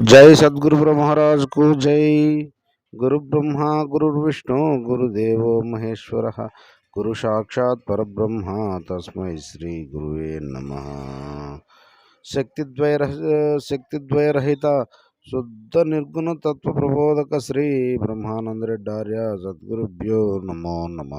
జై సద్గురు మహారాజ్కు జై. గురు బ్రహ్మ గురు విష్ణు గురుదేవో మహేశ్వర గురు సాక్షాత్ పరబ్రహ్మ. తస్మై శ్రీ గురువే నమ. శక్తిద్వైర శక్తిద్వయరహిత శుద్ధ నిర్గుణ తత్వ ప్రబోధక శ్రీ బ్రహ్మానందరెడ్డార్య సద్గురుభ్యో నమో నమ.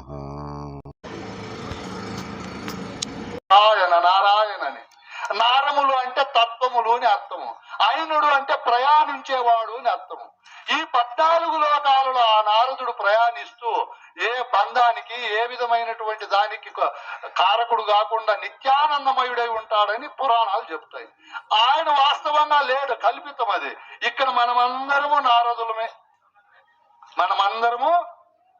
నారాయణ నారాయణని. నారములు అంటే తత్వములు అని అర్థము. అయినుడు అంటే ప్రయాణించేవాడు అని అర్థము. ఈ పద్నాలుగు లోకాలలో ఆ నారదుడు ప్రయాణిస్తూ ఏ బంధానికి ఏ విధమైనటువంటి దానికి కారకుడు కాకుండా నిత్యానందమయుడై ఉంటాడని పురాణాలు చెప్తాయి. ఆయన వాస్తవంగా లేడు కల్పితం అది ఇక్కడ మనమందరము నారదులమే. మనమందరము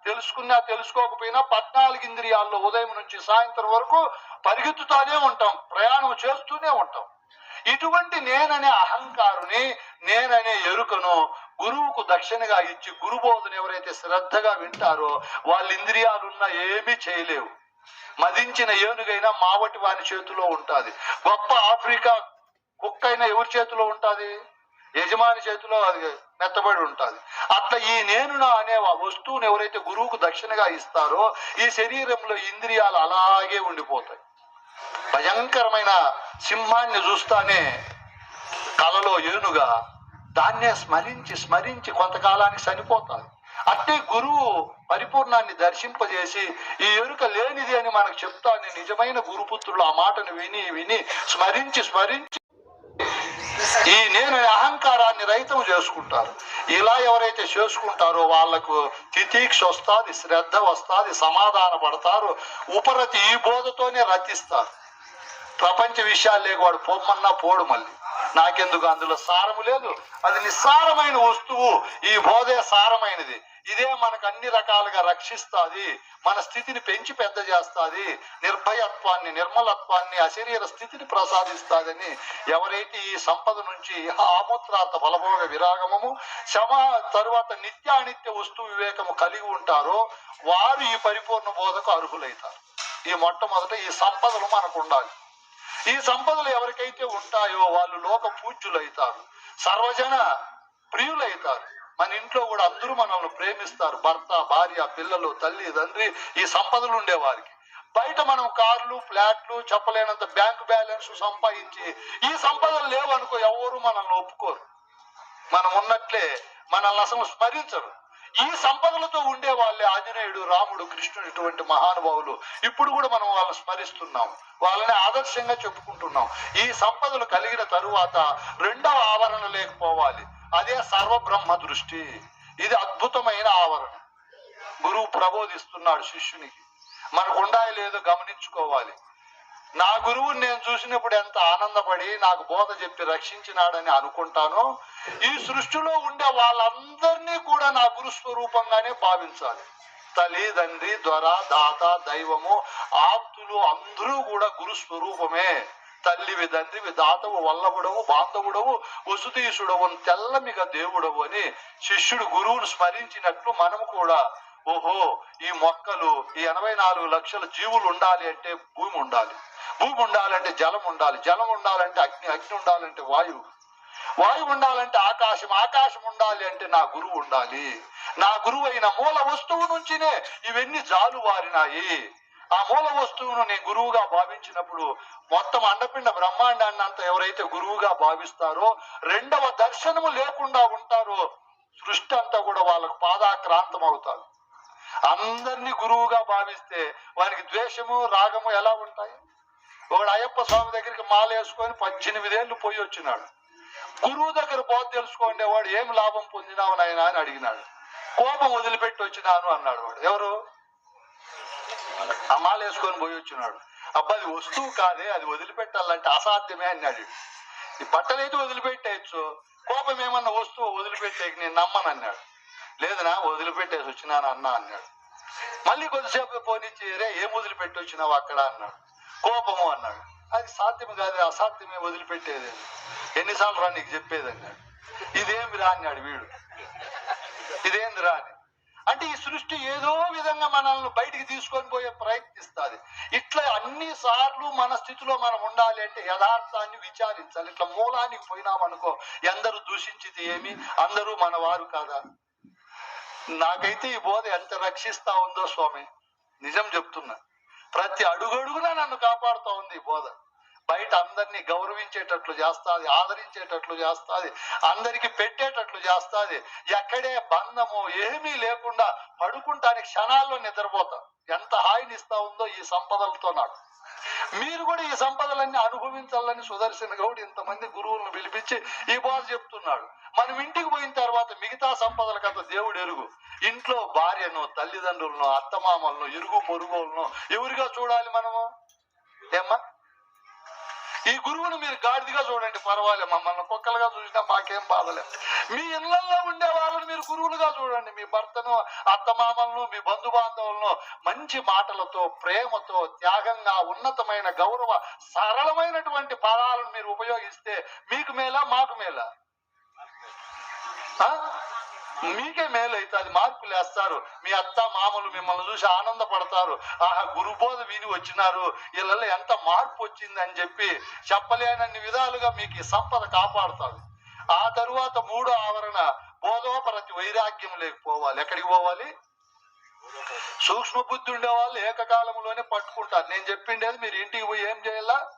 తెలుసుకున్నా తెలుసుకోకపోయినా పద్నాలుగు ఇంద్రియాల్లో ఉదయం నుంచి సాయంత్రం వరకు పరిగెత్తుతానే ఉంటాం ప్రయాణం చేస్తూనే ఉంటాం. ఇటువంటి నేననే అహంకారుని నేననే ఎరుకను గురువుకు దక్షిణగా ఇచ్చి గురు బోధన ఎవరైతే శ్రద్ధగా వింటారో వాళ్ళ ఇంద్రియాలున్నా ఏమీ చేయలేవు. మదించిన ఏనుగైనా మావటి వాని చేతిలో ఉంటుంది. గొప్ప ఆఫ్రికా కుక్కైనా ఎవరి చేతిలో ఉంటుంది? యజమాని చేతిలో అది మెత్తబడి ఉంటుంది. అట్లా ఈ నేను నా అనే వస్తువును వస్తువుని ఎవరైతే గురువుకు దక్షిణగా ఇస్తారో ఈ శరీరంలో ఇంద్రియాలు అలాగే ఉండిపోతాయి. భయంకరమైన సింహాన్ని చూస్తానే కలలో ఏనుగా దాన్నే స్మరించి స్మరించి కొంతకాలానికి చనిపోతాయి అట్టే గురువు పరిపూర్ణాన్ని దర్శింపజేసి ఈ ఎరుక లేనిది అని మనకు చెప్తాను నిజమైన గురుపుత్రులు ఆ మాటను విని విని స్మరించి స్మరించి ఈ నేను అహంకారాన్ని రహితం చేసుకుంటారు ఇలా ఎవరైతే చేసుకుంటారో వాళ్ళకు తితీక్ష వస్తుంది శ్రద్ధ వస్తుంది సమాధాన పడతారు ఉపరతి ఈ బోధతోనే రచిస్తారు ప్రపంచ విషయాలు లేక వాడు పొమ్మన్నా పోడు మళ్ళీ. నాకెందుకు అందులో సారము లేదు? అది నిస్సారమైన వస్తువు. ఈ బోధే సారమైనది. ఇదే మనకు అన్ని రకాలుగా రక్షిస్తుంది మన స్థితిని పెంచి పెద్ద చేస్తాది నిర్భయత్వాన్ని నిర్మలత్వాన్ని అశరీర స్థితిని ప్రసాదిస్తాదని ఎవరైతే ఈ సంపద నుంచి ఆముత్రాత బలభోగ విరాగమము శమ తరువాత నిత్యానిత్య వస్తు వివేకము కలిగి ఉంటారో వారు ఈ పరిపూర్ణ బోధకు అర్హులైతారు. ఈ మొట్టమొదట ఈ సంపదలు మనకు ఉండాలి ఈ సంపదలు ఎవరికైతే ఉంటాయో వాళ్ళు లోక పూజ్యులైతారు సర్వజన ప్రియులైతారు. మన ఇంట్లో కూడా అందరూ మనల్ని ప్రేమిస్తారు. భర్త భార్య పిల్లలు తల్లి తండ్రి ఈ సంపదలు ఉండేవారికి. బయట మనం కార్లు ఫ్లాట్లు చెప్పలేనంత బ్యాంక్ బ్యాలెన్స్ సంపాదించి ఈ సంపదలు లేవనుకో ఎవరు మనల్ని ఒప్పుకోరు. మనం ఉన్నట్లే మనల్ని అసలు స్మరించరు. ఈ సంపదలతో ఉండే వాళ్ళే ఆంజనేయుడు రాముడు కృష్ణుడు ఇటువంటి మహానుభావులు. ఇప్పుడు కూడా మనం వాళ్ళని స్మరిస్తున్నాం. వాళ్ళని ఆదర్శంగా చెప్పుకుంటున్నాం. ఈ సంపదలు కలిగిన తరువాత రెండవ ఆవరణ లేకపోవాలి. అదే సర్వబ్రహ్మ దృష్టి. ఇది అద్భుతమైన ఆవరణ. గురువు ప్రబోధిస్తున్నాడు శిష్యునికి. మనకు ఉండాలి లేదో గమనించుకోవాలి. నా గురువుని నేను చూసినప్పుడు ఎంత ఆనందపడి నాకు బోధ చెప్పి రక్షించినాడని అనుకుంటాను ఈ సృష్టిలో ఉండే వాళ్ళందరినీ కూడా నా గురు స్వరూపంగానే భావించాలి. తల్లి తండ్రి దొర దాత దైవము ఆప్తులు అందరూ కూడా గురు స్వరూపమే తల్లివి తండ్రివి దాతవు వల్లభుడవు బాంధవుడవు వసుతీసుడవు తెల్లమిగ దేవుడవు అని శిష్యుడు గురువును స్మరించినట్లు మనము కూడా ఓహో ఈ మొక్కలు ఈ ఎనభై నాలుగు లక్షల జీవులు ఉండాలి అంటే భూమి ఉండాలి. భూమి ఉండాలంటే జలం ఉండాలి. జలం ఉండాలంటే అగ్ని అగ్ని ఉండాలంటే వాయువు. వాయువు ఉండాలంటే ఆకాశం. ఆకాశం ఉండాలి అంటే నా గురువు ఉండాలి. నా గురువు అయిన మూల వస్తువు నుంచినే ఇవన్నీ జాలు వారినాయి ఆ మూల వస్తువును నేను గురువుగా భావించినప్పుడు మొత్తం అండపిండ బ్రహ్మాండాన్ని అంతా ఎవరైతే గురువుగా భావిస్తారో రెండవ దర్శనము లేకుండా ఉంటారో సృష్టి అంతా కూడా వాళ్ళకు పాదాక్రాంతం అవుతారు. అందరినీ గురువుగా భావిస్తే వారికి ద్వేషము రాగము ఎలా ఉంటాయి? ఒకడు అయ్యప్ప స్వామి దగ్గరికి మాల వేసుకొని పద్దెనిమిదేళ్ళు పోయి వచ్చినాడు. గురువు దగ్గర బోధ తెలుసుకోండి వాడు ఏం లాభం పొందినావు నాయనా అని అడిగినాడు. కోపం వదిలిపెట్టి వచ్చినాను అన్నాడు వాడు. ఎవరు? ఆ వేసుకొని పోయి వచ్చినాడు. అబ్బా అది వస్తువు కాదే అది వదిలిపెట్టాలంటే అసాధ్యమే అన్నాడు. ఈ బట్టలైతే వదిలిపెట్టేయచ్చు కోపం ఏమన్నా వస్తువు వదిలిపెట్టేకి నేను నమ్మను అన్నాడు. లేదనా వదిలిపెట్టేసి వచ్చినాను అన్నా అన్నాడు. మళ్ళీ కొద్దిసేపు పోనిచ్చి రే ఏం వదిలిపెట్టి వచ్చినావు అక్కడ? అన్నాడు. కోపము అన్నాడు. అది సాధ్యం కాదు అసాధ్యమే వదిలిపెట్టేది. ఎన్నిసార్లు రా నీకు చెప్పేది అన్నాడు. ఇదేమి రా? అన్నాడు వీడు. ఇదేంది రా? అని అంటే ఈ సృష్టి ఏదో విధంగా మనల్ని బయటికి తీసుకొని పోయే ప్రయత్నిస్తుంది. ఇట్లా అన్ని సార్లు మన స్థితిలో మనం ఉండాలి అంటే యథార్థాన్ని విచారించాలి. ఇట్లా మూలానికి పోయినామనుకో ఎందరూ దూషించింది ఏమి? అందరూ మన వారు కాదా? నాకైతే ఈ బోధ ఎంత రక్షిస్తా ఉందో స్వామి నిజం చెప్తున్నా. ప్రతి అడుగడుగునా నన్ను కాపాడుతా ఉంది ఈ బోధ. బయట అందరినీ గౌరవించేటట్లు చేస్తాది ఆదరించేటట్లు చేస్తాది అందరికి పెట్టేటట్లు చేస్తాది. ఎక్కడే బంధము ఏమీ లేకుండా పడుకుంటానికి క్షణాల్లో నిద్రపోతా. ఎంత హాయిని ఇస్తా ఉందో ఈ సంపదలతో నాకు. మీరు కూడా ఈ సంపదలన్నీ అనుభవించాలని సుదర్శన్ గౌడ్ ఇంతమంది గురువులను పిలిపించి ఈ బోధ చెప్తున్నాడు. మనం ఇంటికి పోయిన తర్వాత మిగతా సంపదల కథ దేవుడు ఎరుగు. ఇంట్లో భార్యను తల్లిదండ్రులను అత్తమామలను ఇరుగు పొరుగులను ఎవరిగా చూడాలి మనము? ఏమ్మా? ఈ గురువును మీరు గాడిదిగా చూడండి పర్వాలే మమ్మల్ని కుక్కలుగా చూసినా మాకేం బాధలేదు. మీ ఇళ్ళలో ఉండే వాళ్ళని మీరు గురువులుగా చూడండి. మీ భర్తను అత్తమామలను మీ బంధు బాంధవులను మంచి మాటలతో ప్రేమతో త్యాగంగా ఉన్నతమైన గౌరవ సరళమైనటువంటి పదాలను మీరు ఉపయోగిస్తే మీకు మేలా మాకు మేలా? ఆ? మీకే మేలు అవుతుంది మార్పు లేస్తారు మీ అత్త మామలు మిమ్మల్ని చూసి ఆనందపడతారు. ఆహా గురుబోధ విని వచ్చినారు. వీళ్ళలో ఎంత మార్పు వచ్చింది అని చెప్పి చెప్పలేనన్ని విధాలుగా మీకు ఈ సంపద కాపాడుతుంది. ఆ తరువాత మూడో ఆవరణ బోధోపరతి వైరాగ్యం లేకపోవాలి. ఎక్కడికి పోవాలి? సూక్ష్మ బుద్ధి ఉండే వాళ్ళు ఏకకాలంలోనే పట్టుకుంటారు. నేను చెప్పిండేది మీరు ఇంటికి పోయి ఏం చేయాలా?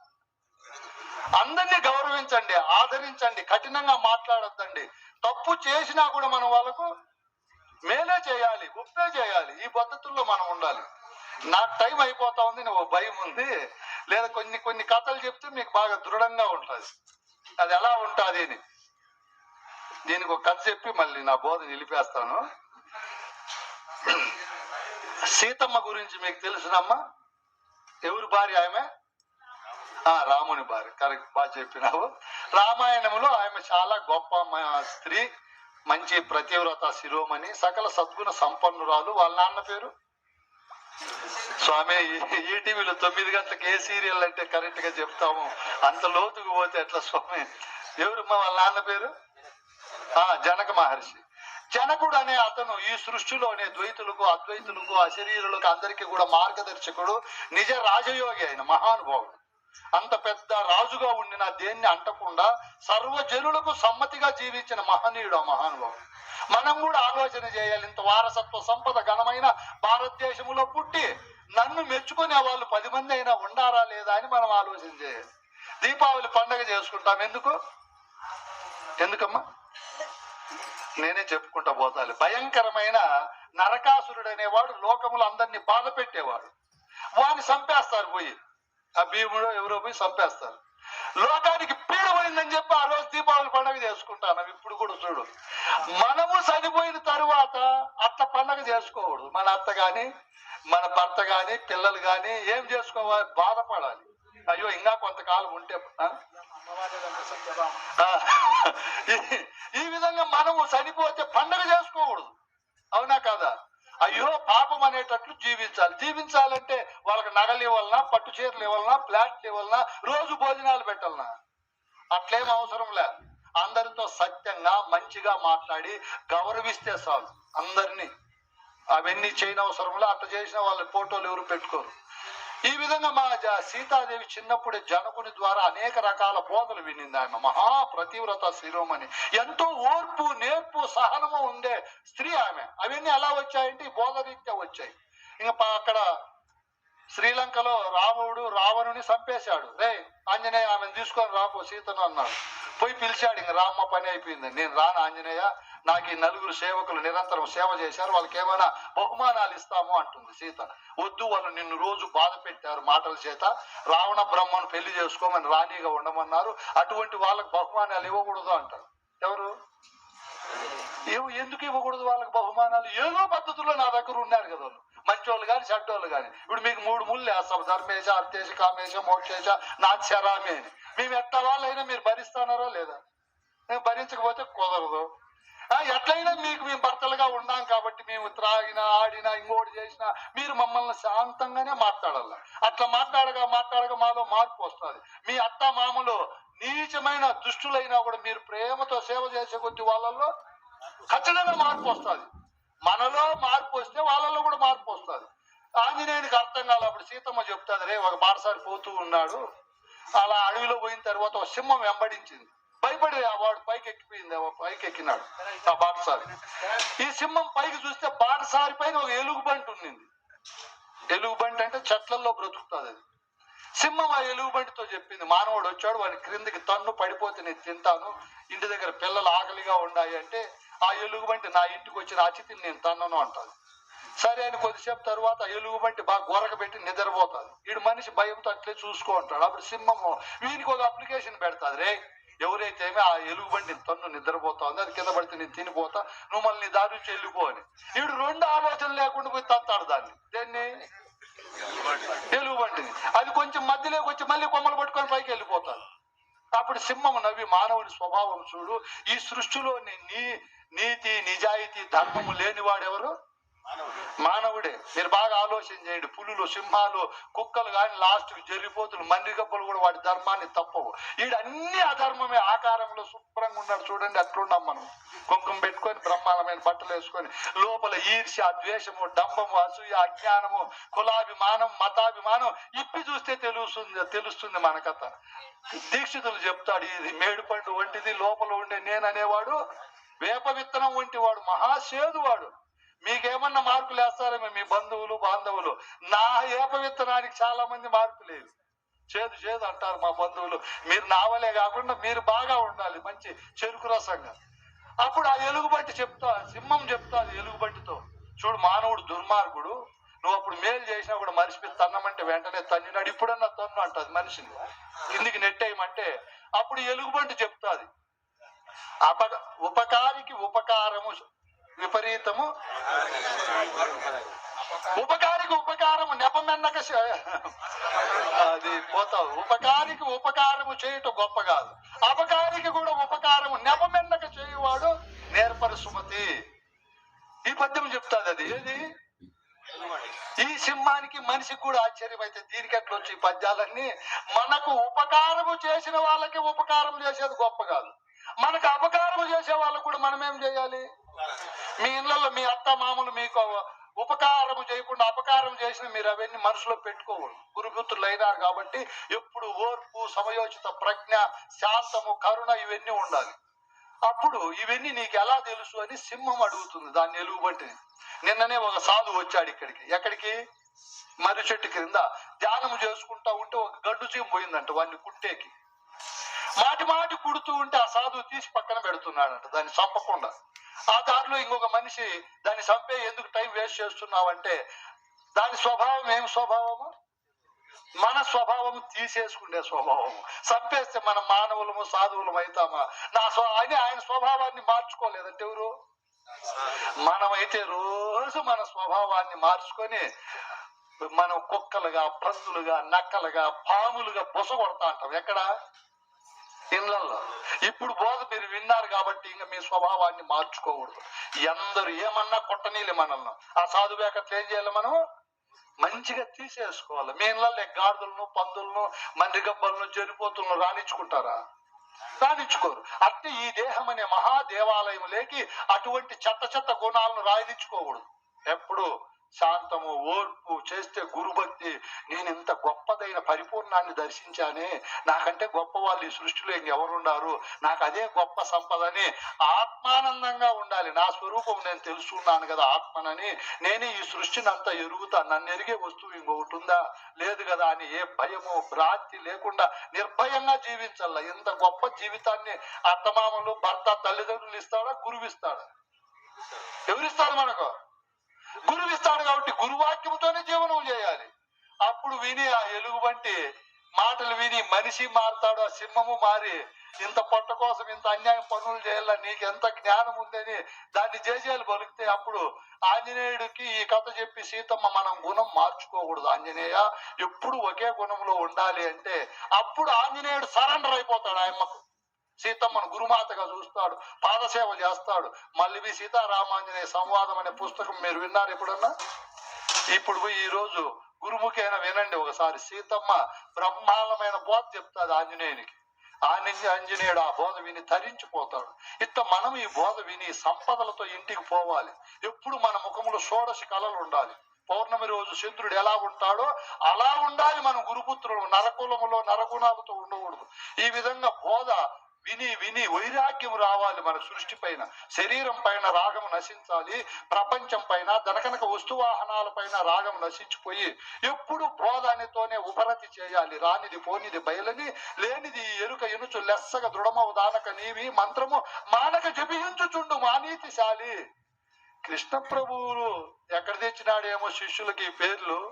అందరినీ గౌరవించండి ఆదరించండి కఠినంగా మాట్లాడొద్దండి. తప్పు చేసినా కూడా మనం వాళ్ళకు మేలే చేయాలి ఉప్పే చేయాలి. ఈ పద్ధతుల్లో మనం ఉండాలి. నాకు టైం అయిపోతా ఉంది నాకు భయం ఉంది. లేదా కొన్ని కొన్ని కథలు చెప్తే మీకు బాగా దృఢంగా ఉంటుంది. అది ఎలా ఉంటుంది అని. దీనికి ఒక కథ చెప్పి మళ్ళీ నా బోధ నిలిపేస్తాను. సీతమ్మ గురించి మీకు తెలుసునమ్మా. ఎవరి భార్య ఆమె? ఆ రాముని భార్య. కరెక్ట్ బాగా చెప్పినావు. రామాయణంలో ఆమె చాలా గొప్ప స్త్రీ మంచి ప్రతివ్రత శిరోమణి సకల సద్గుణ సంపన్నురాలు. వాళ్ళ నాన్న పేరు? స్వామి ఈటీవీలో తొమ్మిది గంటలకు ఏ సీరియల్ అంటే కరెక్ట్గా చెప్తాము. అంత లోతుకు పోతే ఎట్లా స్వామి? ఎవరు మా వాళ్ళ నాన్న పేరు? ఆ జనక మహర్షి. జనకుడు అనే అతను ఈ సృష్టిలోనే ద్వైతులకు అద్వైతులకు అశరీరులకు అందరికీ కూడా మార్గదర్శకుడు నిజ రాజయోగి అయిన మహానుభావుడు. అంత పెద్ద రాజుగా ఉండిన దేన్ని అంటకుండా సర్వజనులకు సమ్మతిగా జీవించిన మహనీయుడు ఆ మహానుభావుడు. మనం కూడా ఆలోచన చేయాలి ఇంత వారసత్వ సంపద ఘనమైన భారతదేశంలో పుట్టి నన్ను మెచ్చుకునే వాళ్ళు పది మంది అయినా ఉండారా లేదా అని మనం ఆలోచన చేయాలి. దీపావళి పండగ చేసుకుంటాం ఎందుకు? ఎందుకమ్మా? నేనే చెప్పుకుంటా పోతాలి. భయంకరమైన నరకాసురుడు అనేవాడు లోకములు అందరినీ బాధ పెట్టేవాడు. వాడిని చంపేస్తారు పోయి. ఆ భీముడు ఎవరో పోయి చంపేస్తారు. లోకానికి పీడ పోయిందని చెప్పి ఆ రోజు దీపావళి పండుగ చేసుకుంటాను. ఇప్పుడు కూడా చూడు. మనము చనిపోయిన తరువాత అట్ట పండగ చేసుకోకూడదు. మన అత్త గాని మన భర్త గాని పిల్లలు గాని ఏం చేసుకోవాలి? బాధపడాలి. అయ్యో ఇంకా కొంతకాలం ఉంటే ఈ- విధంగా మనము చనిపోతే పండగ చేసుకోకూడదు. అవునా కదా? అయ్యో పాపం అనేటట్లు జీవించాలి. జీవించాలంటే వాళ్ళకి నగలు ఇవ్వాలన్నా పట్టు చీరలు ఇవ్వాలన్నా ప్లాట్లు ఇవ్వాలన్నా రోజు భోజనాలు పెట్టాలనా అట్లేం అవసరం లే. అందరితో సత్యంగా మంచిగా మాట్లాడి గౌరవిస్తే చాలు అందరినీ. అవన్నీ చేయని లే. అట్ట చేసిన వాళ్ళ ఫోటోలు ఎవరు పెట్టుకోరు. ఈ విధంగా మా జ- సీతాదేవి చిన్నప్పుడే జనకుని ద్వారా అనేక రకాల బోధలు వినింది ఆమె. మహా ప్రతివ్రత శిరోమణి. ఎంతో ఓర్పు నేర్పు సహనము ఉండే స్త్రీ ఆమె. అవన్నీ ఎలా వచ్చాయంటే ఈ బోధరీత్యా వచ్చాయి. ఇంకా అక్కడ శ్రీలంకలో రాముడు రావణుని చంపేశాడు. రే ఆంజనేయ ఆమెను తీసుకొని రాపో సీతను అన్నాడు. పోయి పిలిచాడు ఇంక రామ్మ పని అయిపోయింది. నేను రాను ఆంజనేయ. నాకు ఈ నలుగురు సేవకులు నిరంతరం సేవ చేశారు. వాళ్ళకి ఏమైనా బహుమానాలు ఇస్తాము అంటుంది సీత. వద్దు వాళ్ళు నిన్ను రోజు బాధ పెట్టారు మాటల చేత. రావణ బ్రహ్మను పెళ్ళి చేసుకోమని రాణిగా ఉండమన్నారు. అటువంటి వాళ్ళకి బహుమానాలు ఇవ్వకూడదు అంటారు ఎవరు? ఏమో ఎందుకు ఇవ్వకూడదు వాళ్ళకి బహుమానాలు? ఏదో పద్ధతుల్లో నా దగ్గర ఉన్నారు కదా వాళ్ళు. మంచోళ్ళు కానీ చెడ్డోళ్ళు కానీ ఇప్పుడు మీకు మూడు ముళ్ళు వేస్తాం ధర్మేశ అర్థేశ కామేశ మోక్షేశ నాచ్యరామి అని. మేము ఎట్ట వాళ్ళైనా మీరు భరిస్తానారా లేదా? మేము భరించకపోతే కుదరదు. ఎట్లయినా మీకు మేము భర్తలుగా ఉన్నాం కాబట్టి మేము త్రాగినా ఆడినా ఇంకోటి చేసినా మీరు మమ్మల్ని శాంతంగానే మాట్లాడాలి. అట్లా మాట్లాడగా మాట్లాడగా మాలో మార్పు వస్తుంది. మీ అత్త మామలు నీచమైన దుష్టులైనా కూడా మీరు ప్రేమతో సేవ చేసే కొద్ది వాళ్ళల్లో ఖచ్చితంగా మార్పు వస్తుంది. మనలో మార్పు వస్తే వాళ్ళలో కూడా మార్పు వస్తుంది. ఆంజనేయునికి అర్థం కాదు అప్పుడు సీతమ్మ చెప్తుంది రే ఒక బాటసారి పోతూ ఉన్నాడు. అలా అడవిలో పోయిన తర్వాత ఒక సింహం వెంబడించింది. భయపడి వాడు పైకి ఎక్కిపోయింది ఆ పైకి ఎక్కినాడు ఆ బాటసారి. ఈ సింహం పైకి చూస్తే బాటసారి పైన ఒక ఎలుగుబంటి ఉండింది ఎలుగుబంటి అంటే చెట్లలో బ్రతుకుతుంది అది. సింహం ఆ ఎలుగుబంటితో చెప్పింది మానవుడు వచ్చాడు వాడి క్రిందికి తన్ను పడిపోతే నేను తింటాను ఇంటి దగ్గర పిల్లలు ఆకలిగా ఉన్నాయి అంటే ఆ ఎలుగుబంటి నా ఇంటికి వచ్చిన అతిథిని నేను తన్నను అంటాను సరే అని కొద్దిసేపు తర్వాత ఎలుగుబంటి బాగా గొరకబెట్టి నిద్రపోతుంది. వీడు మనిషి భయంతో అట్లే చూసుకో అంటాడు. అప్పుడు సింహం వీనికి ఒక అప్లికేషన్ పెడతాది రే ఎవరైతే ఆ ఎలుగుబంటి తన్ను నిద్రపోతుంది అది కింద పడితే నేను తినిపోతా నువ్వు మళ్ళీ దారి చెల్లిపో అని. వీడు రెండు ఆలోచన లేకుండా పోయి తత్తాడు దాన్ని. దేన్ని? ఎలుగుబంటిని అది కొంచెం మధ్యలోకి వచ్చి మళ్ళీ కొమ్మలు పట్టుకొని పైకి వెళ్ళిపోతాడు అప్పుడు సింహము నవ్వి మానవుని స్వభావం చూడు ఈ సృష్టిలో నీ- నీతి నిజాయితీ ధర్మము లేనివాడెవరు? మానవుడు. మానవుడే. మీరు బాగా ఆలోచన చేయండి. పులులు సింహాలు కుక్కలు కానీ లాస్ట్ జరిపోతులు మన్నిగబ్బలు కూడా వాడి ధర్మాన్ని తప్పవు. ఈడు అన్ని అధర్మమే ఆకారంలో శుభ్రంగా ఉన్నాడు చూడండి అట్లున్నాం మనం. కుంకుమ పెట్టుకొని బ్రహ్మాండమైన బట్టలు వేసుకొని లోపల ఈర్ష్య ద్వేషము డంబము అసూయ అజ్ఞానము కులాభిమానం మతాభిమానం ఇప్పి చూస్తే తెలుస్తుంది తెలుస్తుంది మన కథ. దీక్షితులు చెప్తాడు ఇది మేడుపండు వంటిది లోపల ఉండే నేననేవాడు వేప విత్తనం వంటి వాడు మహాసేదు వాడు మీకేమన్నా మార్కులు వేస్తారేమో మీ బంధువులు బాంధవులు? నా ఏప విత్తనానికి చాలా మంది మార్పు లేదు చేదు చేదు అంటారు మా బంధువులు. మీరు నావలే కాకుండా మీరు బాగా ఉండాలి మంచి చెరుకు రసంగా అప్పుడు ఆ ఎలుగుబంటి చెప్తా సింహం చెప్తాది ఎలుగుబంటితో. చూడు మానవుడు దుర్మార్గుడు. నువ్వు అప్పుడు మేలు చేసినా కూడా మనిషి తన్నమంటే వెంటనే తన్నినాడు. ఇప్పుడన్నా తన్ను అంటది మనిషిని. కిందికి నెట్టేయమంటే అప్పుడు ఎలుగుబంటి చెప్తాది. అప ఉపకారికి ఉపకారము విపరీతము. ఉపకారికి ఉపకారము నెపమెన్నక అది పోతావు. ఉపకారికి ఉపకారము చేయటం గొప్ప కాదు. అపకారికి కూడా ఉపకారము నెపమెన్నక చేయువాడు నేర్పరు సుమతి ఈ పద్యం చెప్తాది అది. ఏది? ఈ సింహానికి మనిషికి కూడా ఆశ్చర్యం అయితే దీనికి ఎట్లా వచ్చి ఈ పద్యాలన్నీ? మనకు ఉపకారము చేసిన వాళ్ళకి ఉపకారం చేసేది గొప్ప కాదు. మనకు అపకారము చేసే వాళ్ళకు కూడా మనం ఏం చేయాలి? మీ ఇళ్ళలో మీ అత్త మామూలు మీకు ఉపకారము చేయకుండా అపకారం చేసిన మీరు అవన్నీ మనసులో పెట్టుకోకూడదు. గురుపుత్రులు అయినారు కాబట్టి ఎప్పుడు ఓర్పు సమయోచిత ప్రజ్ఞ శాంతము కరుణ ఇవన్నీ ఉండాలి. అప్పుడు ఇవన్నీ నీకు ఎలా తెలుసు అని సింహం అడుగుతుంది దాన్ని ఎలుగుబంటిని నిన్ననే ఒక సాధు వచ్చాడు ఇక్కడికి. ఎక్కడికి? మర్రి చెట్టు క్రింద. ధ్యానం చేసుకుంటా ఉంటే ఒక గడ్డు చీమ పోయిందంట వాడిని కుట్టేకి. మాటి మాటి కుడుతూ ఉంటే ఆ సాధువు తీసి పక్కన పెడుతున్నాడంట. దాన్ని చంపకుండా. ఆ దారిలో ఇంకొక మనిషి దాన్ని చంపే ఎందుకు టైం వేస్ట్ చేస్తున్నావంటే దాని స్వభావం ఏం స్వభావము? మన స్వభావం తీసేసుకునే స్వభావము. చంపేస్తే మన మానవులము సాధువులం అవుతామా? నా స్వ అని ఆయన స్వభావాన్ని మార్చుకోలేదంటే ఎవరు? మనమైతే రోజు మన స్వభావాన్ని మార్చుకొని మనం కుక్కలుగా పందులుగా నక్కలుగా పాములుగా బొస కొడతా అంటాం ఎక్కడ? ఇళ్ళలో ఇప్పుడు బోధ మీరు విన్నారు కాబట్టి ఇంకా మీ స్వభావాన్ని మార్చుకోకూడదు. ఎందరు ఏమన్నా కొట్టనీలే మనల్ని. ఆ సాధువు అట్లా ఏం చేయాలి మనం? మంచిగా తీసేసుకోవాలి. మీ ఇళ్ళల్లో గాడిదలను పందులను మంది గబ్బలను జరిపోతులను రాణించుకుంటారా? రాణించుకోరు. అట్టే ఈ దేహం అనే మహాదేవాలయం లేకి అటువంటి చెత్త చెత్త గుణాలను రాయించుకోకూడదు ఎప్పుడు శాంతము ఓర్పు చేస్తే గురుభక్తి నేను ఇంత గొప్పదైన పరిపూర్ణాన్ని దర్శించానే నాకంటే గొప్ప వాళ్ళు ఈ సృష్టిలో ఇంకెవరున్నారు నాకు అదే గొప్ప సంపదని ఆత్మానందంగా ఉండాలి. నా స్వరూపం నేను తెలుసుకున్నాను కదా ఆత్మనని. నేనే ఈ సృష్టిని అంతా ఎరుగుతా. నన్ను ఎరిగే వస్తువు ఇంకొకటి ఉందా? లేదు కదా అని ఏ భయము భ్రాంతి లేకుండా నిర్భయంగా జీవించాల ఇంత గొప్ప జీవితాన్ని అత్తమామలు భర్త తల్లిదండ్రులు ఇస్తాడా? గురువు ఇస్తాడా? ఎవరిస్తారు మనకు? గురువు ఇస్తాడు కాబట్టి గురువాక్యంతోనే జీవనం చేయాలి. అప్పుడు విని ఆ ఎలుగుబంటి మాటలు విని మనిషి మారుతాడు ఆ సింహము మారి ఇంత పొట్ట కోసం ఇంత అన్యాయం పనులు చేయాల నీకు ఎంత జ్ఞానం ఉందని దాన్ని చేసేయాలి బలికితే అప్పుడు ఆంజనేయుడికి ఈ కథ చెప్పి సీతమ్మ మనం గుణం మార్చుకోకూడదు ఆంజనేయ ఎప్పుడు ఒకే గుణంలో ఉండాలి అంటే అప్పుడు ఆంజనేయుడు సరెండర్ అయిపోతాడు ఆయమ్మకు. సీతమ్మను గురుమాతగా చూస్తాడు పాదసేవ చేస్తాడు. మళ్ళీ సీతారామాంజనేయ సంవాదం అనే పుస్తకం మీరు విన్నారు ఎప్పుడన్నా? ఇప్పుడు ఈ రోజు గురుముఖైన వినండి ఒకసారి. సీతమ్మ బ్రహ్మాండమైన బోధ చెప్తాది ఆంజనేయునికి. ఆనంది ఆంజనేయుడు ఆ బోధ విని తరించిపోతాడు. ఇంత మనం ఈ బోధ విని సంపదలతో ఇంటికి పోవాలి. ఎప్పుడు మన ముఖములో షోడశ కళలు ఉండాలి. పౌర్ణమి రోజు చంద్రుడు ఎలా ఉంటాడో అలా ఉండాలి మనం గురుపుత్రుడు నరకులములో నరగుణాలతో ఉండకూడదు. ఈ విధంగా బోధ విని విని వైరాగ్యం రావాలి మన సృష్టి పైన. శరీరం పైన రాగం నశించాలి ప్రపంచం పైన ధనకనక వస్తువాహనాల పైన రాగం నశించిపోయి ఎప్పుడు బోధానితోనే ఉపరతి చేయాలి. రానిది పోనిది బయలని లేనిది ఎరుక ఎనుచు లెస్సగా దృఢమవు దానక నీవి మంత్రము మానక జపించుచుండు మానీతిశాలి కృష్ణ ప్రభువులు ఎక్కడ తెచ్చినాడేమో శిష్యులకి ఈ పేర్లు?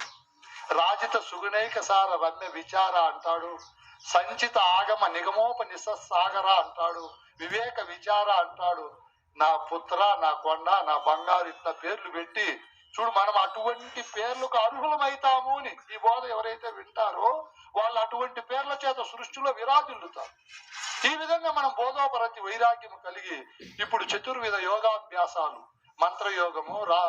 రాజిత సుగుణైక సార రమ్య విచార అంటాడు. సంచిత ఆగమ నిగమోపనిష సాగర అంటాడు వివేక విచార అంటాడు. నా పుత్ర నా కొండ నా బంగారు ఇట్లా పేర్లు పెట్టి చూడు మనం అటువంటి పేర్లకు అర్హులమైతాము అని. ఈ బోధ ఎవరైతే వింటారో వాళ్ళు అటువంటి పేర్ల చేత సృష్టిలో విరాజిల్లుతారు. ఈ విధంగా మనం బోధోపరతి వైరాగ్యం కలిగి ఇప్పుడు చతుర్విధ యోగాభ్యాసాలు. మంత్రయోగము రా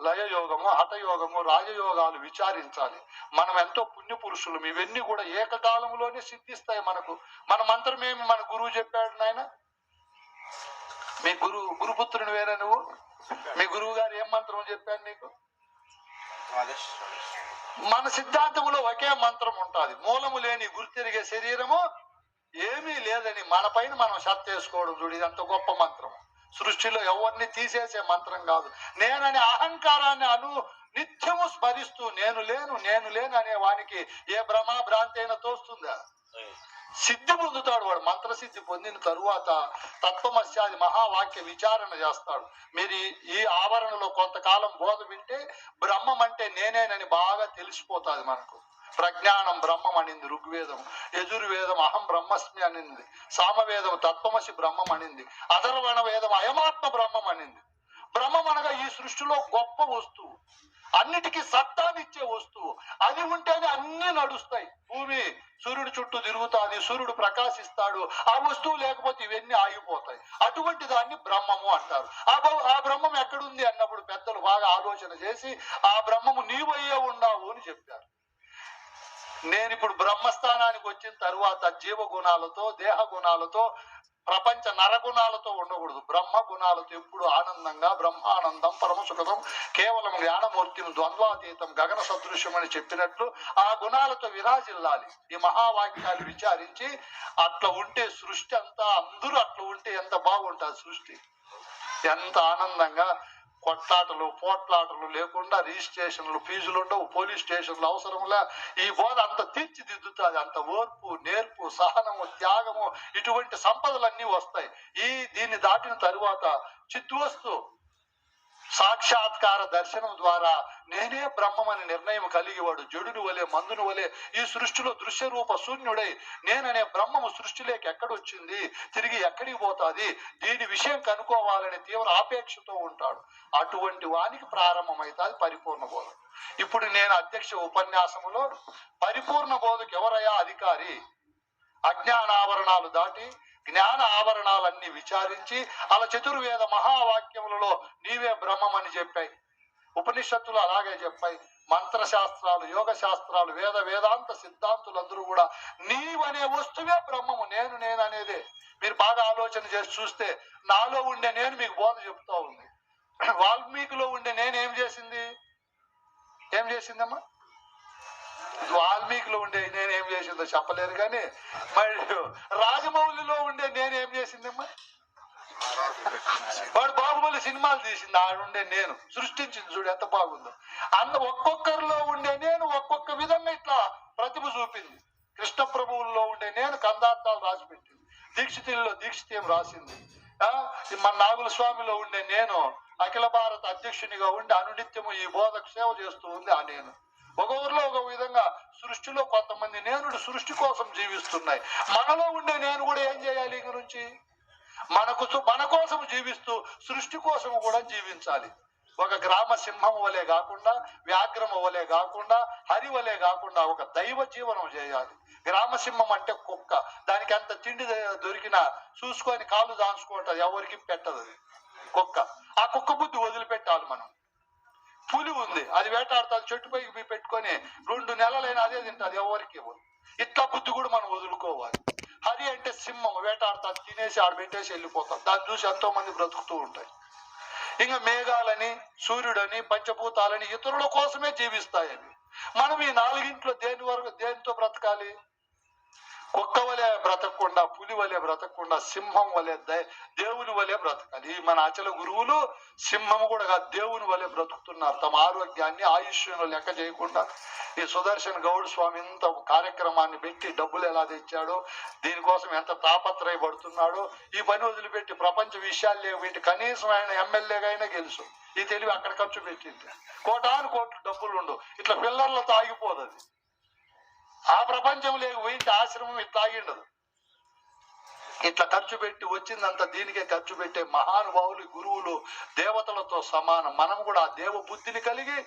లయయోగము హఠయోగము రాజయోగాలు విచారించాలి. మనం ఎంతో పుణ్య పురుషులు ఇవన్నీ కూడా ఏకకాలంలోనే సిద్ధిస్తాయి మనకు. మన మంత్రం ఏమి మన గురువు చెప్పాడు నాయన? మీ గురు గురుపుత్రుని వేరే నువ్వు? మీ గురువు గారు ఏం మంత్రం చెప్పాడు నీకు? మన సిద్ధాంతములో ఒకే మంత్రం ఉంటుంది. మూలము లేని గుర్తిరిగే శరీరము ఏమీ లేదని మన పైన మనం షర్ట్ చేసుకోవడం చూడు. ఇది అంత గొప్ప మంత్రం. సృష్టిలో ఎవరిని తీసేసే మంత్రం కాదు. నేననే అహంకారాన్ని అను నిత్యము స్మరిస్తూ నేను లేను నేను లేను అనే వానికి ఏ భ్రమ భ్రాంతి అయినా తోస్తుందా? సిద్ధి పొందుతాడు వాడు మంత్రసిద్ధి పొందిన తరువాత తత్వమస్యాది మహావాక్య విచారణ చేస్తాడు. మీరు ఈ- ఆవరణలో కొంతకాలం బోధ వింటే బ్రహ్మం అంటే నేనేనని బాగా తెలిసిపోతుంది మనకు. ప్రజ్ఞానం బ్రహ్మం అనింది ఋగ్వేదం. యజుర్వేదం అహం బ్రహ్మస్మి అనింది. సామవేదం తత్వమసి బ్రహ్మం అనింది. అధర్వణ వేదం అయమాత్మ బ్రహ్మం అనింది. బ్రహ్మం అనగా ఈ సృష్టిలో గొప్ప వస్తువు. అన్నిటికీ సత్తానిచ్చే వస్తువు. అది ఉంటేనే అన్ని నడుస్తాయి. భూమి సూర్యుడు చుట్టూ తిరుగుతాది సూర్యుడు ప్రకాశిస్తాడు. ఆ వస్తువు లేకపోతే ఇవన్నీ ఆగిపోతాయి. అటువంటి దాన్ని బ్రహ్మము అంటారు. ఆ ఆ బ్రహ్మం ఎక్కడుంది అన్నప్పుడు పెద్దలు బాగా ఆలోచన చేసి ఆ బ్రహ్మము నీవయ్యే ఉండావు అని చెప్పారు. నేను ఇప్పుడు బ్రహ్మస్థానానికి వచ్చిన తరువాత జీవ గుణాలతో దేహ గుణాలతో ప్రపంచ నరగుణాలతో ఉండకూడదు. బ్రహ్మ గుణాలతో ఎప్పుడు ఆనందంగా బ్రహ్మానందం పరమసుఖం కేవలం జ్ఞానమూర్తిని ద్వంద్వాతీతం గగన సదృశ్యం అని చెప్పినట్లు ఆ గుణాలతో విరాజిల్లాలి. ఈ మహావాక్యాలు విచారించి అట్లా ఉంటే సృష్టి అంతా అందరూ అట్లా ఉంటే ఎంత బాగుంటుంది సృష్టి. ఎంత ఆనందంగా కొట్లాటలు పోట్లాటలు లేకుండా రిజిస్ట్రేషన్లు ఫీజులు ఉండవు పోలీస్ స్టేషన్లు అవసరంలా. ఈ బోధ అంత తీర్చిదిద్దుతుంది అంత ఓర్పు నేర్పు సహనము త్యాగము ఇటువంటి సంపదలన్నీ వస్తాయి. ఈ దీన్ని దాటిన తరువాత చిత్వస్తు సాక్షాత్కార దర్శనం ద్వారా నేనే బ్రహ్మమని నిర్ణయం కలిగివాడు జడుని వలె మందుని వలె ఈ సృష్టిలో దృశ్య రూప శూన్యుడై నేననే బ్రహ్మము సృష్టిలోకి ఎక్కడొచ్చింది? తిరిగి ఎక్కడికి పోతాది? దీని విషయం కనుక్కోవాలనే తీవ్ర ఆపేక్షతో ఉంటాడు. అటువంటి వానికి ప్రారంభమవుతుంది పరిపూర్ణ బోధ. ఇప్పుడు నేను అధ్యక్ష ఉపన్యాసములో పరిపూర్ణ బోధకు ఎవరయ్యా అధికారి? అజ్ఞానావరణాలు దాటి జ్ఞాన ఆవరణాలన్నీ విచారించి అలా చతుర్వేద మహావాక్యములలో నీవే బ్రహ్మమని చెప్పాయి. ఉపనిషత్తులు అలాగే చెప్పాయి. మంత్రశాస్త్రాలు యోగ శాస్త్రాలు వేద వేదాంత సిద్ధాంతులందరూ కూడా నీవనే వస్తువే బ్రహ్మము నేను నేను అనేదే. మీరు బాగా ఆలోచన చేసి చూస్తే నాలో ఉండే నేను మీకు బోధ చెప్తా ఉంది. వాల్మీకిలో ఉండే నేను ఏం చేసింది? ఏం చేసిందమ్మా? వాల్మీకిలో ఉండే నేను ఏం చేసిందో చెప్పలేరు కానీ మరి రాజమౌళిలో ఉండే నేను ఏం చేసిందమ్మా? వాడు బాహుబలి సినిమాలు తీసింది ఆడుండే నేను. సృష్టించింది చూడు ఎంత బాగుందో. అంద ఒక్కొక్కరిలో ఉండే నేను ఒక్కొక్క విధంగా ఇట్లా ప్రతిభ చూపింది. కృష్ణ ప్రభువుల్లో ఉండే నేను కందార్థాలు రాసి పెట్టింది దీక్షితుల్లో దీక్షితీయం రాసింది. ఆ మన నాగుల స్వామిలో ఉండే నేను అఖిల భారత అధ్యక్షునిగా ఉండి అనునిత్యము ఈ బోధకు సేవ చేస్తూ ఉంది ఆ నేను. ఒక ఊర్లో ఒక విధంగా సృష్టిలో కొంతమంది నేనుడు సృష్టి కోసం జీవిస్తున్నాయి. మనలో ఉండే నేను కూడా ఏం చేయాలి గురించి? మనకు మన కోసం జీవిస్తూ సృష్టి కోసం కూడా జీవించాలి. ఒక గ్రామ సింహం వలె కాకుండా వ్యాఘ్రమ వలె కాకుండా హరి వలె కాకుండా ఒక దైవ జీవనం చేయాలి. గ్రామ సింహం అంటే కుక్క. దానికి ఎంత తిండి దొరికినా చూసుకొని కాళ్ళు దాంచుకుంటది. ఎవరికి పెట్టదు కుక్క. ఆ కుక్క బుద్ధి వదిలిపెట్టాలి మనం. పులి ఉంది అది వేటాడుతుంది చెట్టు పైకి పెట్టుకొని రెండు నెలలైనా అదే తింటుంది ఎవరికి ఇట్లా బుద్ధి కూడా మనం వదులుకోవాలి. హరి అంటే సింహం వేటాడతాడు తినేసి ఆడ పెట్టేసి వెళ్ళిపోతాం. దాన్ని చూసి ఎంతో మంది బ్రతుకుతూ ఉంటాయి ఇంకా మేఘాలని సూర్యుడని పంచభూతాలని ఇతరుల కోసమే జీవిస్తాయని మనం ఈ నాలుగింట్లో దేని వరకు దేనితో బ్రతకాలి? కుక్క వలె బ్రతకకుండా పులి వలె బ్రతకకుండా సింహం వలె దేవుని వలె బ్రతకాలి. ఈ మన అచల గురువులు సింహం కూడా దేవుని వలె బ్రతుకుతున్నారు. తమ ఆరోగ్యాన్ని ఆయుష్ను లెక్క చేయకుండా. ఈ సుదర్శన్ గౌడ్ స్వామి ఇంత కార్యక్రమాన్ని పెట్టి డబ్బులు ఎలా తెచ్చాడో దీనికోసం ఎంత తాపత్రయపడుతున్నాడో ఈ పని వదిలిపెట్టి ప్రపంచ విషయాలు వీటి కనీసం ఆయన ఎమ్మెల్యేగా అయినా గెలుసు. ఈ తెలివి అక్కడ ఖర్చు పెట్టింది. కోటాను కోట్లు డబ్బులు ఉండవు ఇట్లా పిల్లర్లతో ఆగిపోదు అది ఆ ప్రపంచం లేక పోయింది ఆశ్రమం ఇట్లా ఆగిండదు ఇట్లా ఖర్చు పెట్టి వచ్చిందంతా దీనికే ఖర్చు పెట్టే మహానుభావులు గురువులు దేవతలతో సమానం. మనం కూడా ఆ దేవ బుద్ధిని కలిగి